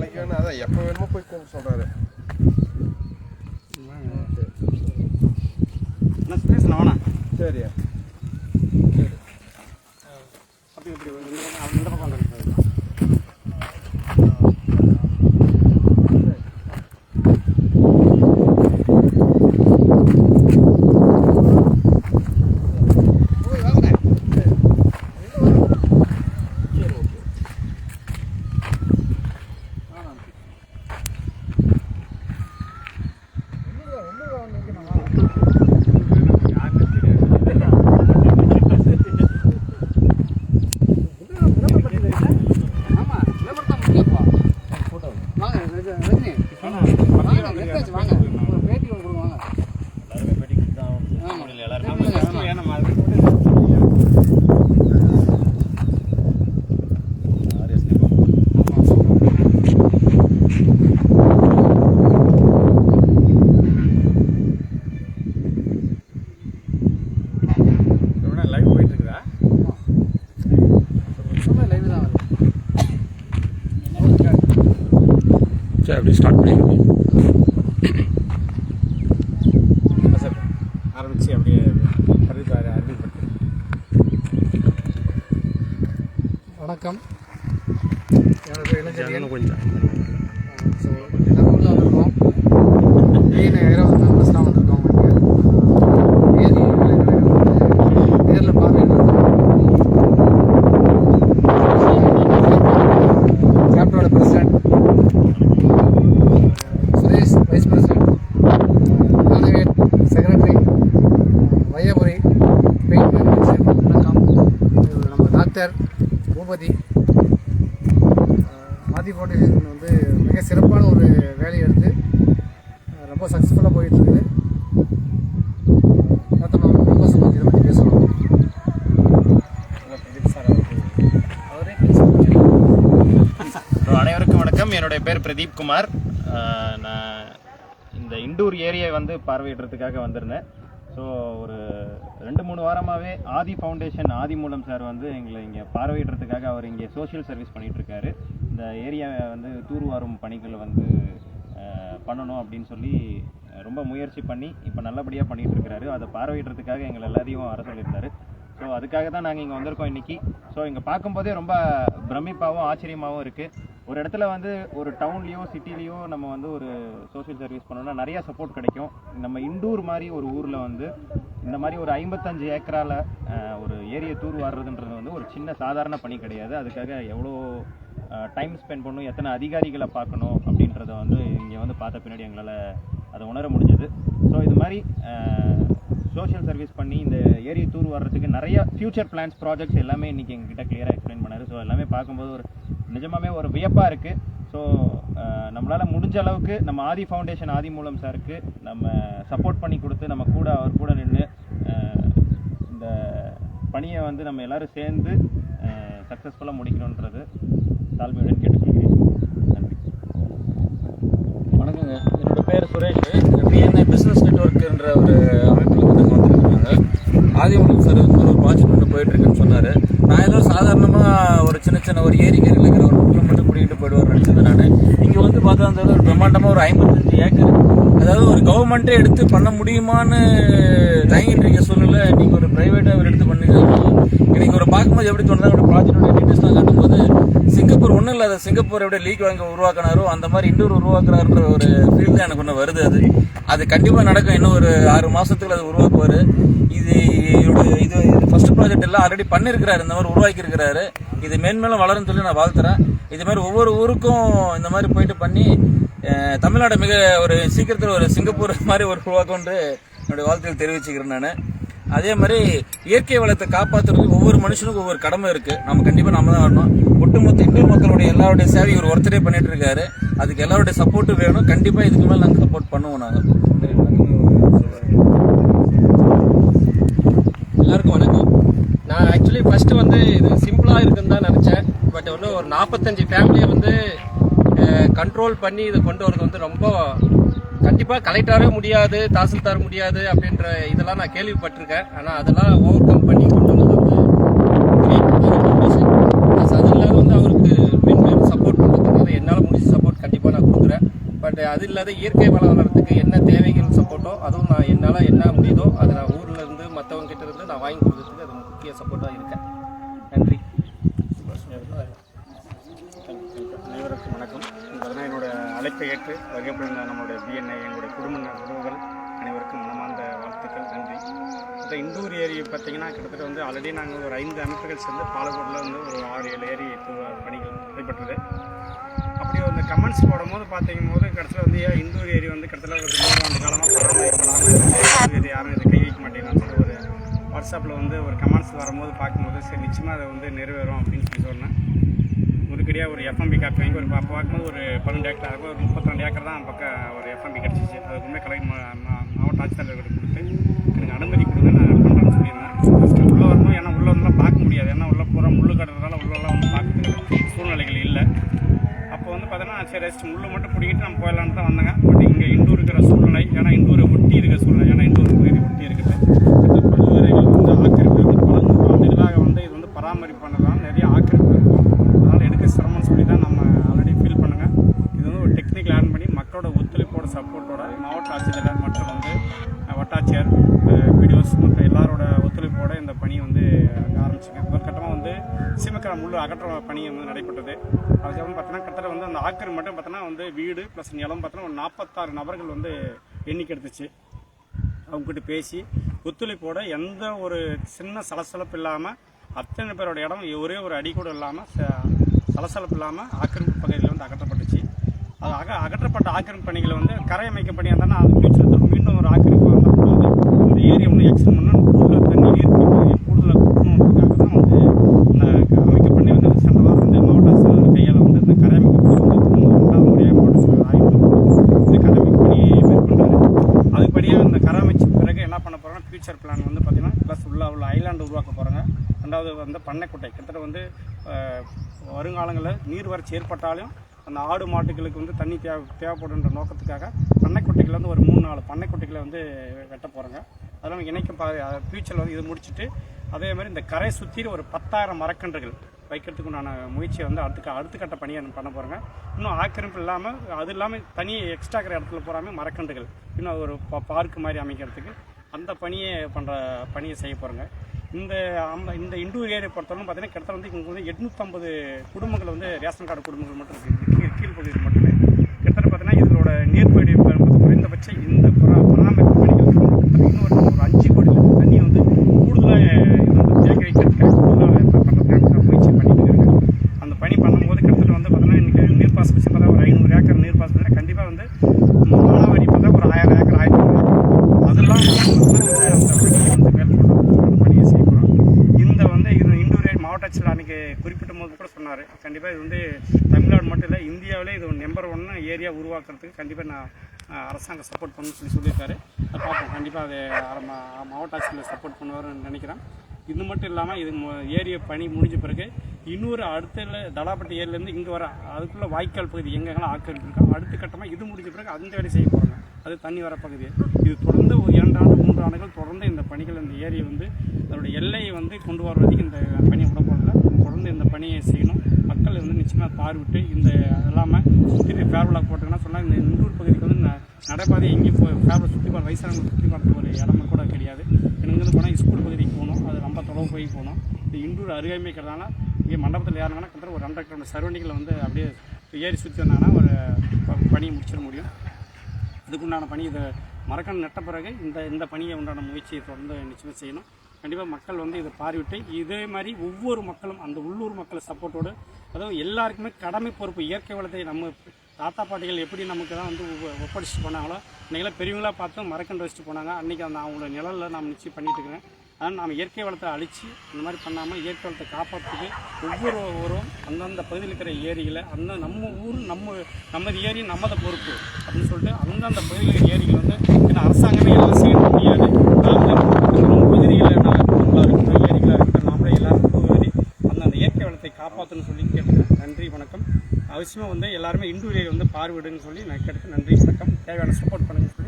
நாளைக்கு வேணும் அதான் எப்போ வேணுமோ போய் கூப்பிட சொல்கிறாரு ஸ்பேஸ் வேணா சரியா அப்படி இப்படி இந்த பக்கம் இந்த பக்கம் வந்துருக்கு ஆமா லேபர் தான் முக்கியப்பா வாங்க ரஜ- ரஜினி வாங்க வெங்கடாச்சு வாங்க ஒரு பேட்டி ஒன்று கொடுங்க வாங்க ஆமா வேணாம் அது லைவ் போயிட்டு இருக்குதா சும்மா லைவ் தான் வருது சரி அப்படி ஸ்டார்ட் பண்ணிடுங்க சார் ஆரம்பிச்சு அப்படியே அறிவிப்பு அறிவிப்பு வணக்கம் என்னோட பேர் இளஞ்செழியன் கொஞ்சம் ஸோ நம்ம ஊரில் வந்திருக்கோம் மெயின் இருபது மெம்பர்ஸ் தான் வந்திருக்கோம் இங்கே ஏரி வேலைகளை வந்து நேரில் பார்வையிடுறது கேப்டனோட பிரசிடென்ட் சுரேஷ் வைஸ் பிரசிடென்ட் நானவேட் செக்ரட்டரி வையபுரி பெயிண்ட் மேனேஜர் வணக்கம் இது நம்ம டாக்டர் பூபதி ஆதி ஃபவுண்டேஷன் வந்து மிக சிறப்பான ஒரு வேலையை எடுத்து ரொம்ப சக்ஸஸ்ஃபுல்லாக போயிட்டுருக்குது. அனைவருக்கும் வணக்கம். என்னுடைய பேர் பிரதீப் குமார். நான் இந்த இண்டூர் ஏரியை வந்து பார்வையிடுறதுக்காக வந்திருந்தேன். ஸோ ஒரு ரெண்டு மூணு வாரமாகவே ஆதி ஃபவுண்டேஷன் ஆதி மூலம் சார் வந்து எங்களை இங்கே பார்வையிடுறதுக்காக அவர் இங்கே சோஷியல் சர்வீஸ் பண்ணிகிட்ருக்காரு இருக்காரு இந்த ஏரியாவை வந்து தூர்வாரும் பணிகளை வந்து பண்ணணும் அப்படின்னு சொல்லி ரொம்ப முயற்சி பண்ணி இப்போ நல்லபடியாக பண்ணிகிட்ருக்கிறாரு அதை பார்வையிடுறதுக்காக எங்களை எல்லாத்தையும் வர சொல்லியிருந்தாரு. ஸோ அதுக்காக தான் நாங்கள் இங்கே வந்திருக்கோம் இன்னைக்கு. ஸோ இங்கே பார்க்கும்போதே ரொம்ப பிரமிப்பாகவும் ஆச்சரியமாகவும் இருக்குது ஒரு இடத்துல வந்து ஒரு டவுன்லேயோ சிட்டிலேயோ நம்ம வந்து ஒரு சோஷியல் சர்வீஸ் பண்ணோம்னா நிறைய சப்போர்ட் கிடைக்கும். நம்ம இண்டூர் மாதிரி ஒரு ஊரில் வந்து இந்த மாதிரி ஒரு ஐம்பத்தஞ்சு ஏக்கரால் ஒரு ஏரியை தூர் வாடுறதுன்றது வந்து ஒரு சின்ன சாதாரண பணி கிடையாது. அதுக்காக எவ்வளோ டைம் ஸ்பெண்ட் பண்ணணும் எத்தனை அதிகாரிகளை பார்க்கணும் அப்படின்றத வந்து இங்கே வந்து பார்த்த பின்னாடி எங்களால் அதை உணர முடிஞ்சது. ஸோ இது மாதிரி சோஷியல் சர்வீஸ் பண்ணி இந்த ஏரியை தூர் வர்றதுக்கு நிறைய ஃபியூச்சர் பிளான்ஸ் ப்ராஜெக்ட்ஸ் எல்லாமே இன்றைக்கி எங்ககிட்ட கிளியராக எக்ஸ்பிளைன் பண்ணார். ஸோ எல்லாமே பார்க்கும்போது ஒரு நிஜமாவே ஒரு வியப்பாக இருக்குது ஸோ நம்மளால் முடிஞ்ச அளவுக்கு நம்ம ஆதி ஃபவுண்டேஷன் ஆதி மூலம் சாருக்கு நம்ம சப்போர்ட் பண்ணி கொடுத்து நம்ம கூட அவர் கூட நின்று இந்த பணியை வந்து நம்ம எல்லாரும் சேர்ந்து சக்ஸஸ்ஃபுல்லாக முடிக்கணுன்றது தாழ்மையுடன் கேட்டுக்கொள்கிறேன். நன்றி. வணக்கங்க. என்னோட பேர் சுரேஷ். பிஎன்ஐ பிஸ்னஸ் நெட்ஒர்க்குன்ற ஒரு அமைப்பில் வந்து வந்துருக்காங்க. ஆதிமூலம் சார் ஒரு ப்ராஜெக்ட் ஒன்று போயிட்டுருக்குன்னு சொன்னார். நான் ஏதோ சாதாரணமாக ஒரு சின்ன சின்ன ஒரு ஏரிக்கரையில் இருக்கிற ஒரு புக்கில் மட்டும் குடிக்கிட்டு போயிடுவார் நினச்சது நான். இங்கே வந்து பார்த்தா அந்த ஒரு பிரம்மாண்டமாக ஒரு ஐம்பத்தஞ்சு ஏக்கர். அதாவது ஒரு கவர்மெண்ட்டே எடுத்து பண்ண முடியுமான்னு தயங்கிட்டு இருக்க சூழ்நிலை நீங்கள் ஒரு ப்ரைவேட்டாக அவர் எடுத்து பண்ணி எனக்கு ஒரு பார்க்கும்போது எப்படி தோணுதா? ஒரு ப்ராஜெக்டோட டீட்டெயில்ஸ்லாம் காட்டும்போது சிங்கப்பூர் ஒன்றும் இல்லை சிங்கப்பூர் எப்படி லீக் வாங்கி உருவாக்கினாரோ அந்த மாதிரி இண்டூர் உருவாக்குறாருன்ற ஒரு ஃபீல் தான் எனக்கு ஒன்று வருது அது. அது கண்டிப்பாக நடக்கும். இன்னும் ஒரு ஆறு மாதத்துக்குள்ள அது உருவாக்குவார். இது ஃபர்ஸ்ட் ப்ராஜெக்ட் எல்லாம் ஆல்ரெடி பண்ணியிருக்கிறாரு இந்த மாதிரி உருவாக்கி இருக்கிறாரு இது மேன்மேலும் வளரும் சொல்லி நான் வாழ்த்துறேன். இது மாதிரி ஒவ்வொரு ஊருக்கும் இந்த மாதிரி போயிட்டு பண்ணி தமிழ்நாடு மிக ஒரு சீக்கிரத்தில் ஒரு சிங்கப்பூர் மாதிரி ஒரு உருவாக்கம்ன்று என்னுடைய வாழ்த்துக்கள் தெரிவிச்சுக்கிறேன் நான். அதே மாதிரி இயற்கை வளத்தை காப்பாற்றுறதுக்கு ஒவ்வொரு மனுஷனுக்கும் ஒவ்வொரு கடமை இருக்கு. நம்ம கண்டிப்பா நம்ம தான் வரணும். ஒட்டுமொத்த இந்து மக்களுடைய எல்லாருடைய சேவை ஒரு ஒருத்தரே பண்ணிட்டு இருக்காரு அதுக்கு எல்லாருடைய சப்போர்ட்டும் வேணும். கண்டிப்பா இதுக்கு மேலே நாங்கள் சப்போர்ட் பண்ணுவோம் நாங்கள் எல்லாருக்கும் வணக்கம். ஃபஸ்ட்டு வந்து இது சிம்பிளாக இருக்குன்னு தான் நினச்சேன். பட் ஒன்று ஒரு நாற்பத்தஞ்சு ஃபேமிலியை வந்து கண்ட்ரோல் பண்ணி இதை கொண்டு வரது வந்து ரொம்ப கண்டிப்பாக கலெக்டாகவே முடியாது தாசில்தார் முடியாது அப்படின்ற இதெல்லாம் நான் கேள்விப்பட்டிருக்கேன். ஆனால் அதெல்லாம் ஓவர் கம் பண்ணி கொண்டு வந்து அது இல்லாத வந்து அவருக்கு மென்மேலும் சப்போர்ட் பண்ணுறதுக்கு என்னால் முடிஞ்ச சப்போர்ட் அண்ட் அது இல்லாத இயற்கை வளம் வளர்றதுக்கு என்ன தேவைகள் சப்போர்ட்டோ அதுவும் நான் என்னால் என்ன முடியுதோ அதை நான் ஊரில் இருந்து மற்றவங்க கிட்ட இருந்து நான் வாங்கி முக்கிய சப்போர்ட்டாக இருக்கேன். நன்றி. அனைவருக்கும் வணக்கம். பார்த்தீங்கன்னா என்னோட அழைப்பை ஏற்று வருகை புரிந்த நம்மளுடைய பிஎன்ஐ எங்களுடைய குடும்ப உறவுகள் அனைவருக்கும் மனமார்ந்த வாழ்த்துக்கள் நன்றி. இந்த இந்தூர் ஏரி பார்த்தீங்கன்னா கிட்டத்தட்ட வந்து ஆல்ரெடி நாங்கள் ஒரு ஐந்து அமைப்புகள் சேர்ந்து பாலக்கோட்டில் வந்து ஒரு ஆறு ஏழு ஏரி பணிகள் நடைபெற்றது. அப்படி வந்து கமெண்ட்ஸ் போடும்போது பார்த்தீங்கும் போது கடைசியில் வந்து இந்தூர் ஏரி வந்து கிட்டத்தட்ட ஒரு மூணு ஆண்டு காலமாக பராமரிக்கப்படாமல் இருக்கு. இது யாரும் இதை கை வைக்க மாட்டேங்கிறான்னு சொல்லி ஒரு வாட்ஸ்அப்பில் வந்து ஒரு கமெண்ட்ஸ் வரும்போது பார்க்கும்போது சரி நிச்சயமாக அதை வந்து நிறைவேறும் அப்படின்னு சொல்லி சொன்னேன். உருக்கடியாக ஒரு எஃப்எம்பி காப்பி வாங்கி ஒரு அப்போ பார்க்கும்போது ஒரு பன்னெண்டு ஏக்கர் அதுக்கு ஒரு முப்பத்திரெண்டு ஏக்கர் தான் பக்கம் ஒரு எஃப்எம்பி கிடச்சிச்சு. அதுக்குமே கலெக்ட் மாவட்ட ஆட்சித்தலைவர்கிட்ட கொடுத்து எனக்கு அனுமதி கொடுங்க நான் பண்ணுறேன்னு சொல்லியிருந்தேன் ஃபஸ்ட்டு உள்ளே வரணும் ஏன்னா உள்ளே வந்து பார்க்க முடியாது ஏன்னா உள்ளே பூரா முள்ளு கட்டுறதுனால உள்ளெல்லாம் வந்து பார்க்கறதுக்கு சூழ்நிலைகள் இல்லை அப்போ வந்து பார்த்தோன்னா சரி ரெஸ்ட் முள்ளு மட்டும் பிடிக்கிட்டு நம்ம போயிடலான்னு தான் வந்தேங்க பட் இங்கே இண்டூர் இருக்கிற சூழ்நிலை ஏன்னா இண்டூரை ஒட்டி இருக்கிற சூழ்நிலை ஏன்னா இண்டூர் பகுதி ஒட்டி இருக்குது இந்த பல்வேறுகள் வந்து ஆக்கிரமிப்பு வந்து பல நூற்றாண்டுகளாக வந்து இது வந்து பராமரிப்பு பண்ணதால நிறைய ஆக்கிரமிப்பு இருக்கும் அதனால் எடுக்க சிரமம்னு சொல்லி தான் நம்ம ஆல்ரெடி ஃபீல் பண்ணுங்க இது வந்து ஒரு டெக்னிக்கல் ஆன் பண்ணி மக்களோட ஒத்துழைப்போட சப்போர்ட்டோட மாவட்ட ஆட்சித்தலைவர் மற்றும் வந்து அஹ், வட்டாட்சியர் வீடியோஸ் மற்றும் எல்லாரோட ஒத்துழைப்போட இந்த பணி வந்து ஆரம்பிச்சுங்க முதற்கட்டமாக வந்து சீமக்கரா பணி வந்து நடைபெற்றது. அதுக்கப்புறம் பார்த்தீங்கன்னா கிட்டத்தட்ட வந்து அந்த ஆக்கர் மட்டும் பார்த்தோன்னா வந்து வீடு ப்ளஸ் நிலம் பார்த்தோன்னா ஒரு நாற்பத்தாறு நபர்கள் வந்து எண்ணிக்கை எடுத்துச்சு. அவங்ககிட்ட பேசி ஒத்துழைப்போட எந்த ஒரு சின்ன சலசலப்பு இல்லாமல் அத்தனை பேரோட இடம் ஒரே ஒரு அடி கூட இல்லாமல் சலசலப்பு இல்லாமல் ஆக்கிரமிப்பு பகுதியில் வந்து அகற்றப்பட்டுச்சு. அது அக அகற்றப்பட்ட ஆக்கிரமிப்பு பணிகளை வந்து கரை அமைக்க பணியாக இருந்தாலும் அது ஃபியூச்சர் மீண்டும் ஒரு ஆக்கிரமிப்பு வந்து இந்த ஏரியா வந்து எக்ஸ்டன் பண்ணணும் கூடுதல் தண்ணி நீர் பகுதி கூடுதல் கூட்டணுன்றதுக்காக தான் வந்து இந்த அமைக்க பண்ணி வந்து சென்ற வாரம் வந்து மாவட்ட ஆட்சியர் கையால் வந்து இந்த கரை அமைப்பு பணி வந்து ரெண்டாவது முறையாக மாவட்ட ஆட்சியர் ஆய்வு பண்ணி இந்த கரை அமைப்பு பணியை மேற்கொண்டாரு அதுபடியாக இந்த கரை அமைச்ச பிறகு என்ன பண்ண போகிறோம்னா ஃபியூச்சர் பிளான் வந்து பார்த்தீங்கன்னா ப்ளஸ் உள்ள உள்ள ஐலாண்டு உருவாக்க போகிறாங்க ரெண்டாவது வந்து பண்ணைக்குட்டை. கிட்டத்தட்ட வந்து வருங்காலங்களில் நீர் வறட்சி ஏற்பட்டாலும் அந்த ஆடு மாட்டுகளுக்கு வந்து தண்ணி தேவை தேவைப்படுன்ற நோக்கத்துக்காக பண்ணைக்குட்டைகள் வந்து ஒரு மூணு நாலு பண்ணைக்குட்டைகளை வந்து வெட்ட போகிறாங்க அதெல்லாம் இணைக்க பா ஃபியூச்சரில் வந்து இது முடிச்சுட்டு அதே மாதிரி இந்த கரை சுற்றி ஒரு பத்தாயிரம் மரக்கன்றுகள் வைக்கிறதுக்கு உண்டான முயற்சியை வந்து அடுத்த அடுத்த கட்ட பணியை பண்ண போகிறாங்க இன்னும் ஆக்கிரமிப்பு இல்லாமல் அது இல்லாமல் தனி எக்ஸ்ட்ரா இருக்கிற இடத்துல போகாமல் மரக்கன்றுகள். இன்னும் ஒரு பா பார்க்கு மாதிரி அமைக்கிறதுக்கு அந்த பணியை பண்ணுற பணியை செய்ய போகிறாங்க இந்த அம்ப இந்த இண்டூர் ஏரியை பொறுத்தவரை பார்த்தீங்கன்னா கிட்டத்தட்ட வந்து இங்கே வந்து எட்நூற்றம்பது குடும்பங்கள் வந்து ரேஷன் கார்டு குடும்பங்கள் மட்டும் இருக்குது கீழ் மட்டுமே கிட்டத்தட்ட பார்த்தீங்கன்னா இதோட நீர்ப்படி குறைந்தபட்சம் இந்த பரா- பராமரிப்பு பணிகள் கிட்டத்தட்ட இன்னும் ஒரு ஒரு அஞ்சு கோடி லிட்டர் தண்ணி வந்து கூடுதலாக இது வந்து தேக்க வைக்கிறதுக்கு கூடுதலாக பண்ணுறதுக்காக முயற்சி பண்ணிட்டு இருக்காங்க அந்த பணி பண்ணும்போது கிட்டத்தட்ட வந்து பார்த்தீங்கன்னா இன்றைக்கி நீர்ப்பாசன வச்சு பார்த்தா ஒரு ஐநூறு ஏக்கர் நீர்ப்பாசனம் கண்டிப்பாக வந்து மானாவாரி பார்த்தா ஒரு ஆயிரம் ஏக்கர் ஆயிரத்தி அதெல்லாம் வந்து அந்த பணியை வந்து மேற்கொண்டு பணியை செய்யணும் இந்த வந்து இது இண்டூர் மாவட்ட ஆட்சியர் அன்றைக்கி குறிப்பிட்ட போது கூட சொன்னார் கண்டிப்பாக இது வந்து தமிழ்நாடு மட்டும் இல்லை இந்தியாவிலே இது நம்பர் ஒன்று ஏரியா உருவாக்குறதுக்கு கண்டிப்பாக நான் அரசாங்கம் சப்போர்ட் பண்ணணும்னு சொல்லி சொல்லியிருக்காரு. அதை பார்ப்போம். கண்டிப்பாக அது மாவட்ட ஆட்சியில் சப்போர்ட் பண்ணுவாருன்னு நினைக்கிறேன். இது மட்டும் இல்லாமல் இது ஏரிய பணி முடிஞ்ச பிறகு இன்னொரு அடுத்த தலாப்பட்டி ஏரியிலேருந்து இங்கே வர அதுக்குள்ளே வாய்க்கால் பகுதி எங்கெங்கெல்லாம் ஆக்கிரமிப்பு அடுத்த கட்டமாக இது முடிஞ்ச பிறகு அந்த வேலை செய்ய போகிறாங்க அது தண்ணி வர பகுதி. இது தொடர்ந்து ஒரு இரண்டு ஆண்டு மூன்று ஆண்டுகள் தொடர்ந்து இந்த பணிகள் இந்த ஏரியை வந்து அதனுடைய எல்லையை வந்து கொண்டு வருவதற்கு இந்த பணி உடம்பு போகிறதில்ல தொடர்ந்து இந்த பணியை செய்யணும் மக்கள் கார் விட்டு இந்த இல்லாமல் சுற்றி ஃபேர்வலாக போட்டுங்கன்னா சொன்னால் இந்த இந்தூர் பகுதிக்கு வந்து ந- நடைபாதை எங்கேயும் போய் ஃபேர்வல் சுற்றி பார்க்க வயசானவங்க சுற்றி பார்க்க ஒரு இடமே கூட கிடையாது. எனக்கு போனால் ஸ்கூல் பகுதிக்கு போகணும் அது ரொம்ப தொலைவு போய் போகணும். இந்த இண்டூர் அருகாமை இருக்கிறதால இங்கே மண்டபத்தில் ஏறினாங்கன்னா கிட்டத்தட்ட ஒரு ரெண்டரை கிலோமீட்டர் சரௌண்டிங்கில் வந்து அப்படியே ஏறி சுற்றி வந்தாங்கன்னா ஒரு ப- பணியை முடிச்சிட முடியும். இதுக்குண்டான பணி இதை மரக்கன்று நட்ட பிறகு இந்த இந்த பணியை உண்டான முயற்சியை தொடர்ந்து நிச்சயமாக செய்யணும். கண்டிப்பாக மக்கள் வந்து இதை பார்வையிட்டு இதே மாதிரி ஒவ்வொரு மக்களும் அந்த உள்ளூர் மக்களை சப்போர்ட்டோடு அதாவது எல்லாருக்குமே கடமை பொறுப்பு இயற்கை வளத்தை நம்ம தாத்தா பாட்டிகள் எப்படி நமக்கு தான் வந்து ஒப்ப- ஒப்படைச்சிட்டு போனாங்களோ இன்றைக்கெல்லாம் பெரியவங்களாக பார்த்து மரக்கன்று வச்சுட்டு போனாங்க. அன்றைக்கி அந்த அவங்களோட நிழலில் நாம் நிச்சயம் பண்ணிட்டு இருக்கிறேன். ஆனால் நாம் இயற்கை வளத்தை அழித்து இந்த மாதிரி பண்ணாமல் இயற்கை வளத்தை காப்பாற்றுறதுக்கு ஒவ்வொருவரும் அந்தந்த பகுதியில் இருக்கிற ஏரிகளை அந்த நம்ம ஊர் நம்ம நமது ஏரி நமது பொறுப்பு அப்படின்னு சொல்லிட்டு அந்தந்த பகுதியில் இருக்கிற ஏரிகள் வந்து அரசாங்கம் எல்லாம் செய்ய முடியாது நாமளே நம்ம பகுதிகளில் குளங்களாக இருக்கட்டும் ஏரிகளாக இருக்கட்டும் நாமளே எல்லாருக்கும் பகுதி அந்தந்த இயற்கை வளத்தை காப்பாற்றணும்னு சொல்லி கேட்டுக்கிறேன் நன்றி வணக்கம் மேக்ஸிமம் வந்து எல்லாருமே இண்டூர் வந்து பார்வையிடுன்னு சொல்லி நான் கேட்டுக்கிறேன் நன்றி வணக்கம். தேவையான சப்போர்ட் பண்ணுங்கள்